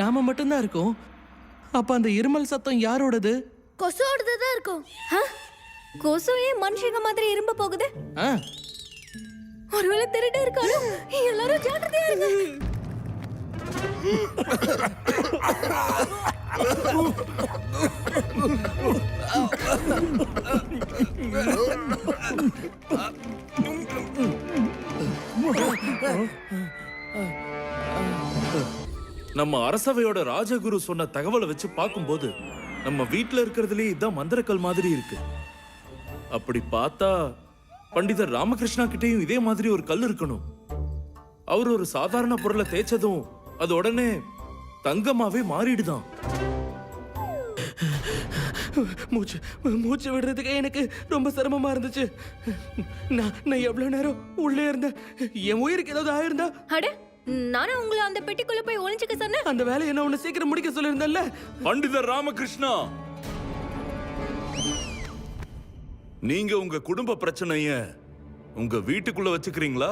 நாம மட்டும்தான் இருக்கோம். அப்ப அந்த இருமல் சத்தம் யாரோடது? கொசுவோடது தான் இருக்கும்? கொசு ஏன் மனுஷங்க மாதிரி இரும்ப போகுது? ஆ, ஒருவேளை திருட்டு இருக்கானோ எல்லாரும் ஜாக்கிரதையா இருங்க. நம்ம அரசவையோட ராஜகுரு சொன்ன தகவலை வச்சு பார்க்கும்போது நம்ம வீட்ல இருக்கிறதுலே இதான் மந்திரக்கல் மாதிரி இருக்கு. அப்படி பார்த்தா பண்டிதர் ராமகிருஷ்ணா கிட்டேயும் இதே மாதிரி ஒரு கல் இருக்கணும். அவர் ஒரு சாதாரண பொருளை தேய்ச்சதும் அது உடனே தங்கமாவே மாறிடுதான். மூச்சு மூச்சு விடுறதுக்கு எனக்கு ரொம்ப சிரமமா இருந்துச்சு. நான் நான் எவ்வளவு நேரம் உள்ளே இருந்தேன். என் உயிருக்கு ஏதாவது ஆயிருந்தா? அட நானா உங்களை அந்த பெட்டிக்குள்ள போய் ஒளிஞ்சுக்க சொன்னேன்? அந்த வேலையை என்ன உன்னை சீக்கிரம் முடிக்க சொல்லியிருந்தேன்ல? பண்டிதர் ராமகிருஷ்ணா! நீங்க உங்க குடும்ப பிரச்சனைய உங்க வீட்டுக்குள்ள வச்சுக்கிறீங்களா?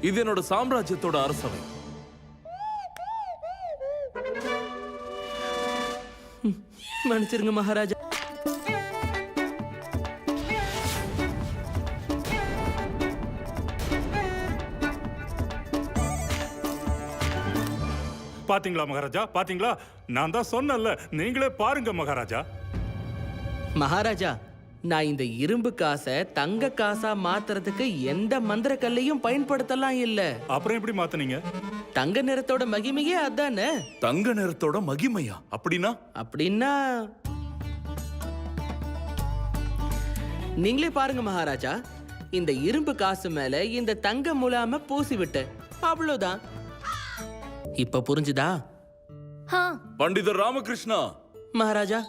இது என்னோட சாம்ராஜ்யத்தோட அரசவை. மன்னிச்சிருங்க மகாராஜா. பாத்தீங்களா மகாராஜா? பாத்தீங்களா நான் தான் சொன்னேன்ல நீங்களே பாருங்க மகாராஜா. மகாராஜா நான் இந்த இரும்பு காசை தங்க காசா மாத்துறதுக்கு எந்த மந்திர கல்லையும் பயன்படுத்தலாம் இல்ல. அப்புறம் எப்படி மாத்துனீங்க? தங்க நிறத்தோட மகிமையே அதானே? தங்க நிறத்தோட மகிமையா? அப்படின்னா? அப்படின்னா நீங்களே பாருங்க மகாராஜா இந்த இரும்பு காசு மேல இந்த தங்க முலாம பூசி விட்டேன் அவ்வளவுதான். இப்ப புரிஞ்சுதா? பண்டிதர் ராமகிருஷ்ணா. மகாராஜா.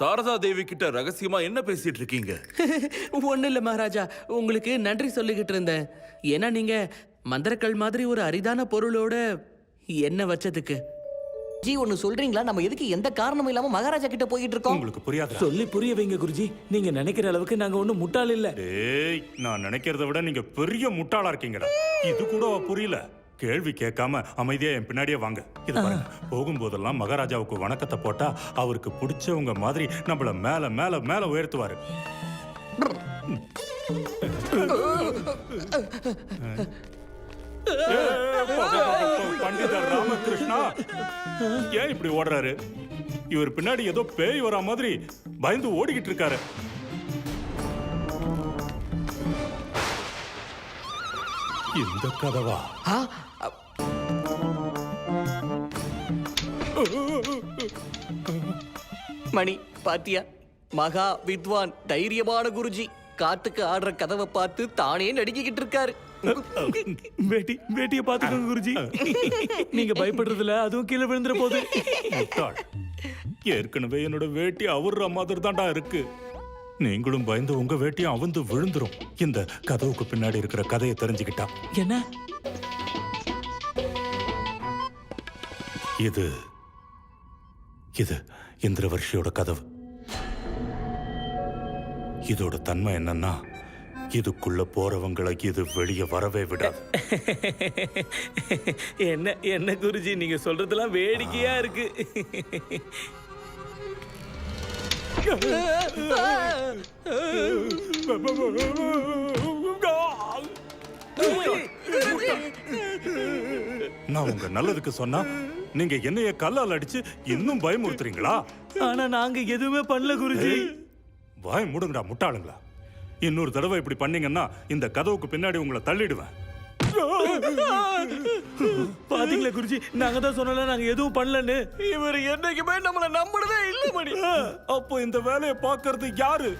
சாரதா தேவி கிட்ட ரகசியமா என்ன பேசிட்டு இருக்கீங்க? ஒண்ணு இல்ல மகாராஜா. உங்களுக்கு நன்றி சொல்லிக்கிட்டு இருந்தேன். ஏன்னா நீங்க மந்திரக்கல் மாதிரி ஒரு அரிதான பொருளோட என்ன வச்சதுக்கு? ஜி ஒன்னு சொல்றீங்களா? நம்ம எதுக்கு எந்த காரணமும் இல்லாம மகாராஜா கிட்ட போயிட்டு இருக்கோம்? உங்களுக்கு புரியாதா? சொல்லி புரிய வைங்க குருஜி. நீங்க நினைக்கிற அளவுக்கு நாங்க ஒண்ணும் முட்டாள் இல்ல. டேய் நான் நினைக்கிறத விட நீங்க பெரிய முட்டாளா இருக்கீங்கடா. இது கூட புரியல. கேள்வி கேட்காம அமைதியா என் பின்னாடியே வாங்க. இது பாருங்க. போகும்போதெல்லாம் மகாராஜாவுக்கு வணக்கத்தை போட்டா அவருக்கு பிடிச்சவங்க மாதிரி நம்மள மேல மேல மேல உயர்த்துவாரு. பண்டிதர் ராமகிருஷ்ணா. ஏன் இப்படி ஓடுறாரு? இவர் பின்னாடி ஏதோ பேய் வரா மாதிரி பயந்து ஓடிக்கிட்டு இருக்காரு. இந்த கதவா? மணி பாத்தியா? மகா வித்வான் தைரியமான குருஜி காத்துக்கு ஆடுற கதவை பார்த்து தானே நடுங்கிக்கிட்டு இருக்காரு. வேட்டி வேட்டியை பாத்துக்கோங்க குருஜி. நீங்க பயப்படுறதுல அதுவும் கீழே விழுந்துற போது. ஏற்கனவே என்னோட வேட்டி அவர்ற மாதிரி தான்டா இருக்கு. நீங்களும் பயந்து உங்க வேட்டியும் அவுந்து விழுந்துரும். இந்த கதவுக்கு பின்னாடி இருக்கிற கதையை தெரிஞ்சுக்கிட்டா. என்ன? இது இது இந்திரவர்ஷியோட கதவு. இதோட தன்மை என்னன்னா இதுக்குள்ள போறவங்களை இது வெளியே வரவே விடாது. என்ன என்ன குருஜி நீங்க சொல்றதெல்லாம் வேடிக்கையா இருக்கு. நான் உங்க நல்லதுக்கு சொன்னா நீங்க என்னைய கல்லால் அடிச்சு இன்னும் பயமுறுத்துறீங்களா? ஆனா நாங்க எதுவுமே பண்ணல குருஜி. வாய் மூடுங்கடா முட்டாளுங்களா. இன்னொரு தடவை இப்படி பண்ணீங்கன்னா இந்த கதவுக்கு பின்னாடி உங்களை தள்ளிடுவேன். பாத்தீங்களா குருஜி? நாங்க தான் சொன்னல நாங்க எதுவும் பண்ணலன்னு. இவர் என்னைக்குமே நம்மள நம்புறதே இல்ல மணி. அப்போ இந்த வேலையை பார்க்கறது யாரு?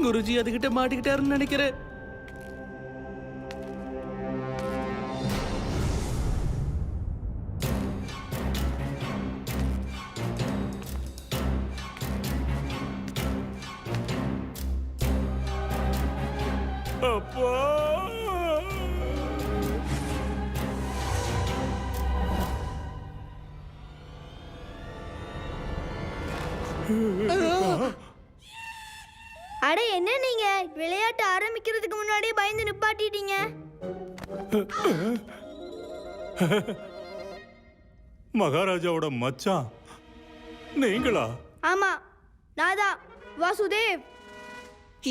குருஜி அதுகிட்ட மாட்டிக்கிட்டாருன்னு நினைக்கிறேன். அப்பா! அட என்ன நீங்க? விளையாட்டு ஆரம்பிக்கிறதுக்கு முன்னாடியே பயந்து நிப்பாட்டிட்டீங்க. மகாராஜாவோட மச்சான். நீங்களா? ஆமா நாதா வாசுதேவ்.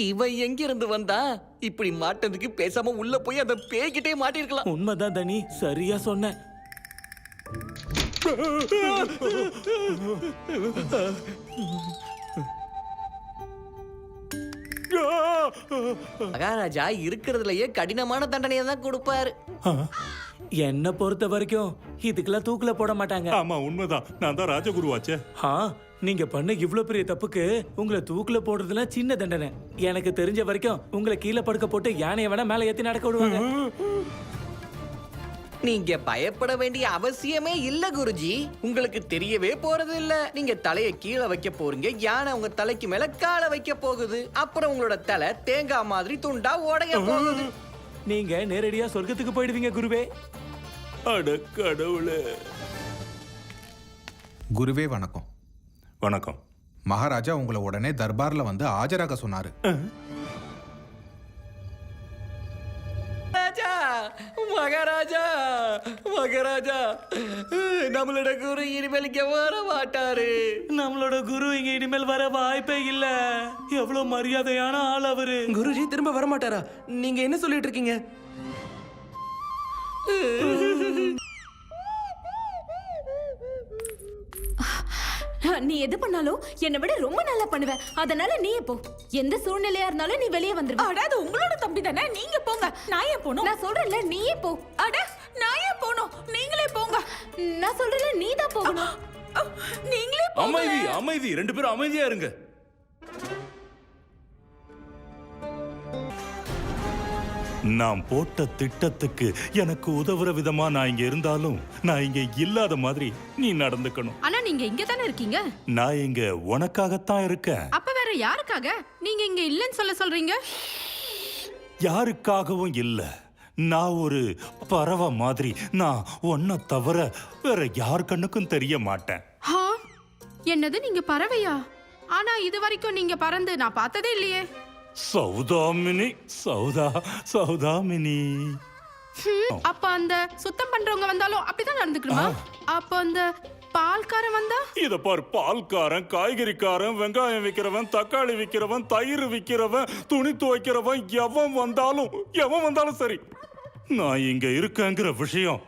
இவன் எங்கிருந்து வந்தா? இப்படி மாட்டதுக்கு பேசாம உள்ள போய் அந்த பேய்கிட்டே மாட்டிருக்கலாம். உண்மைதான் தனி சரியா சொன்ன. மகாராஜா இருக்கிறதுலயே கடினமான தண்டனையை தான் கொடுப்பாரு. என்ன பொறுத்த வரைக்கும் இதுக்கெல்லாம் தூக்குல போட மாட்டாங்க. ஆமா உண்மைதான். நான் தான் ராஜகுருவாச்சே. ஆ நீங்க பண்ண இவ்ளோ பெரிய தப்புக்கு உங்களை தூக்குல போடுறதுலாம் சின்ன தண்டனை. எனக்கு தெரிஞ்ச வரைக்கும் உங்களை கீழே படுக்க போட்டு யானையை வேணா மேல ஏத்தி நடக்க விடுவாங்க. நீங்க பயப்பட வேண்டிய அவசியமே இல்ல குருஜி. உங்களுக்கு தெரியவே போறது இல்ல. நீங்க தலைய கீழே வைக்க போறீங்க. யானை உங்க தலைக்கு மேல காலை வைக்க போகுது. அப்புறம் உங்களோட தலை தேங்காய் மாதிரி துண்டா உடைய போகுது. நீங்க நேரடியா சொர்க்கத்துக்கு போயிடுவீங்க குருவே. அட கடவுளே. குருவே வணக்கம். வணக்கம். மகாராஜா உங்களை உடனே தர்பார்ல வந்து ஆஜராக சொன்னாரு. மகாராஜா மகாராஜா நம்மளோட குரு இனிமேல் இங்க வர மாட்டாரு. நம்மளோட குரு இங்க இனிமேல் வர வாய்ப்பே இல்ல. எவ்வளவு மரியாதையான ஆள் அவரு. குருஜி திரும்ப வரமாட்டாரா? நீங்க என்ன சொல்லிட்டு இருக்கீங்க? நீ எது பண்ணாலும் என்னை விட ரொம்ப நல்லா பண்ணுவ. அதனால நீயே போ. எந்த சூழ்நிலையா இருந்தாலும் நீ வெளியே வந்துரு. அட அது உங்களோட தம்பி தானே? நீங்க போங்க. நான் ஏன் போகணும் நான் சொல்றேன்ல நீயே போ. அட நான் ஏன் போகணும் நீங்களே போங்க. நான் சொல்றேன்ல நீ தான் போகணும் நீங்களே அமைதி அமைதி. ரெண்டு பேரும் அமைதியா இருங்க. நான் போட்ட திட்டத்துக்கு எனக்கு உதவுற விதமா நான் இங்க இருந்தாலும் நான் இங்க இல்லாத மாதிரி நீ நடந்துக்கணும். ஆனா நீங்க இங்க தானே இருக்கீங்க? நான் இங்க உனக்காகத்தான் இருக்கேன். அப்ப வேற யாருக்காக? நீங்க இங்க இல்லைன்னு சொல்ல சொல்றீங்க? யாருக்காகவும் இல்ல. நான் ஒரு பறவை மாதிரி. நான் ஒன்ன தவிர வேற யார் கண்ணுக்கும் தெரிய மாட்டேன். என்னது நீங்க பறவையா? ஆனா இது வரைக்கும் நீங்க பறந்து நான் பார்த்ததே இல்லையே. சௌதாமினி சௌதா சௌதாமினி. அப்ப அந்த சுத்தம் பண்றவங்க வந்தாலும் அப்படிதான் நடந்துக்கணுமா? அப்ப அந்த பால்காரன் வந்தா? இத பார் பால்காரன் காய்கறிக்காரன் வெங்காயம் விக்கிறவன் தக்காளி விக்கிறவன் தயிர் விக்கிறவன் துணி துவைக்கிறவன் எவன் வந்தாலும் எவன் வந்தாலும் சரி நான் இங்க இருக்கேங்கிற விஷயம்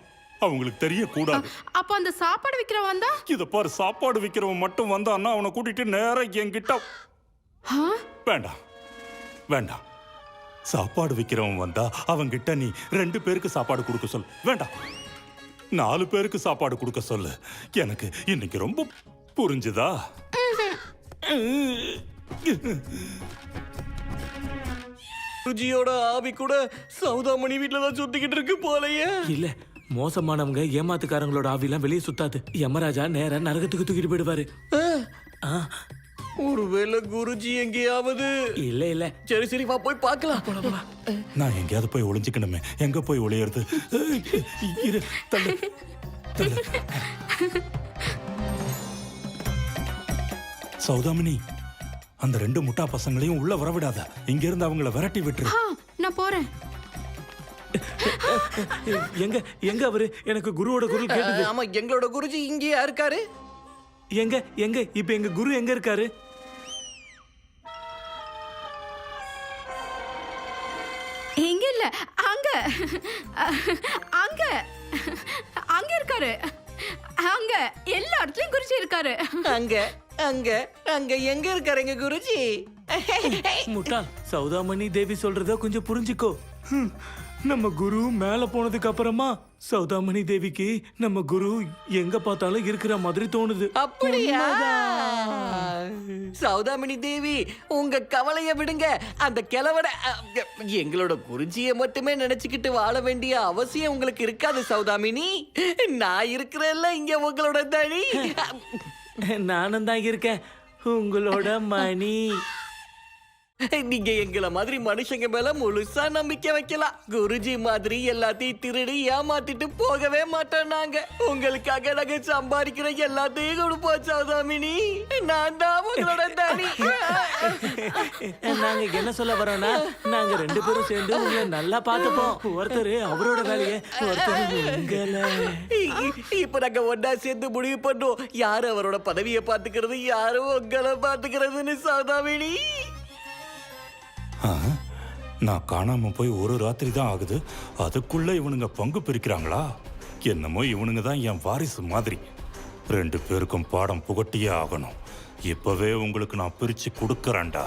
அவங்களுக்கு தெரியக்கூடாது. அப்ப அந்த சாப்பாடு விக்கிறவன் வந்தா? இத பார் சாப்பாடு விக்கிறவன் மட்டும் வந்தான்னா அவனை கூட்டிட்டு நேரா என்கிட்ட? வேண்டாம். வேண்டாம். சாப்பாடு விக்கிறவன் வந்தா அவன்கிட்ட நீ ரெண்டு பேருக்கு சாப்பாடு கொடுக்க சொல். வேண்டாம். நாலு பேருக்கு சாப்பாடு கொடுக்க சொல்லு. எனக்கு இன்னைக்கு ரொம்ப புரிஞ்சுதா? குருஜியோட ஆவி கூட சௌதாமணி வீட்டுல தான் சுத்திக்கிட்டு இருக்கு போலயே. இல்ல மோசமானவங்க ஏமாத்துக்காரங்களோட ஆவிலாம் வெளியே சுத்தாது. யமராஜா நேரா நரகத்துக்கு தூக்கிட்டு போயிடுவாரு. ஆ, ஒருவேளை குருஜி எங்கேயாவது? இல்ல இல்ல. சரி சரி வா போய் பார்க்கலாம். நான் எங்கேயாவது போய் ஒளிஞ்சுக்கணுமே. எங்க போய் ஒளியறது? இரு தள்ளு. தள்ளு. சௌதாமினி அந்த ரெண்டு முட்டா பசங்களையும் உள்ள வரவிடாத. இங்க இருந்து அவங்கள விரட்டி விட்டுரு. ஆ, நான் போறேன். எங்க எங்க அவரு? எனக்கு குருவோட குரல் கேட்டது. ஆமா எங்களோட குருஜி இங்கேயா இருக்காரு? எங்க எங்க? இப்ப எங்க குரு எங்க இருக்காரு? இல்ல அங்க. அங்க. அங்க இருக்காரு. அங்க. எல்லா இடத்துலயும் குறிச்சி இருக்காரு. அங்க அங்க அங்க எங்க இருக்காரு எங்க குருஜி? முட்டாள் சௌதாமணி தேவி சொல்றத கொஞ்சம் புரிஞ்சுக்கோ. நம்ம குரு மேல போனதுக்கு அப்புறமா சௌதாமணி தேவிக்கு நம்ம குரு எங்க பார்த்தாலும் இருக்கிற மாதிரி தோணுது. அப்படியா? சௌதாமினி தேவி உங்க கவலைய விடுங்க. அந்த கிழவட எங்களோட குருஜியை மட்டுமே நினைச்சுக்கிட்டு வாழ வேண்டிய அவசியம் உங்களுக்கு இருக்காது சௌதாமினி. நான் இருக்கிறேன்ல இங்க உங்களோட தனி. நானும் தான் இருக்கேன். உங்களோட மணி. நீங்க எங்களை மாதிரி மனுஷங்க மேல முழுசா நம்பிக்கை வைக்கலாம் குருஜி மாதிரி எல்லாத்தையும் திருடி ஏமாத்திட்டு போகவே மாட்டோம் நாங்க. உங்களுக்காக நாங்க சம்பாதிக்கிற எல்லாத்தையும் கொடுப்போம் சௌதாமினி நான் தான் உங்களோட தனி. நாங்க என்ன சொல்ல வரோம்னா நாங்க ரெண்டு பேரும் சேர்ந்து உங்களை நல்லா பார்த்துப்போம். ஒருத்தர் அவரோட வேலையை ஒருத்தர் இப்ப நாங்க ஒன்னா சேர்ந்து முடிவு பண்ணோம் யாரு அவரோட பதவியை பாத்துக்கிறது யாரு உங்களை பாத்துக்கிறதுன்னு சௌதாமினி? நான் காணாம போய் ஒரு ராத்திரி தான் ஆகுது. அதுக்குள்ள இவனுங்க பங்கு பிரிக்கிறாங்களா? என்னமோ இவனுங்க தான் என் வாரிசு மாதிரி. ரெண்டு பேருக்கும் பாடம் புகட்டியே ஆகணும். இப்பவே உங்களுக்கு நான் பிரிச்சு கொடுக்கறேன்டா.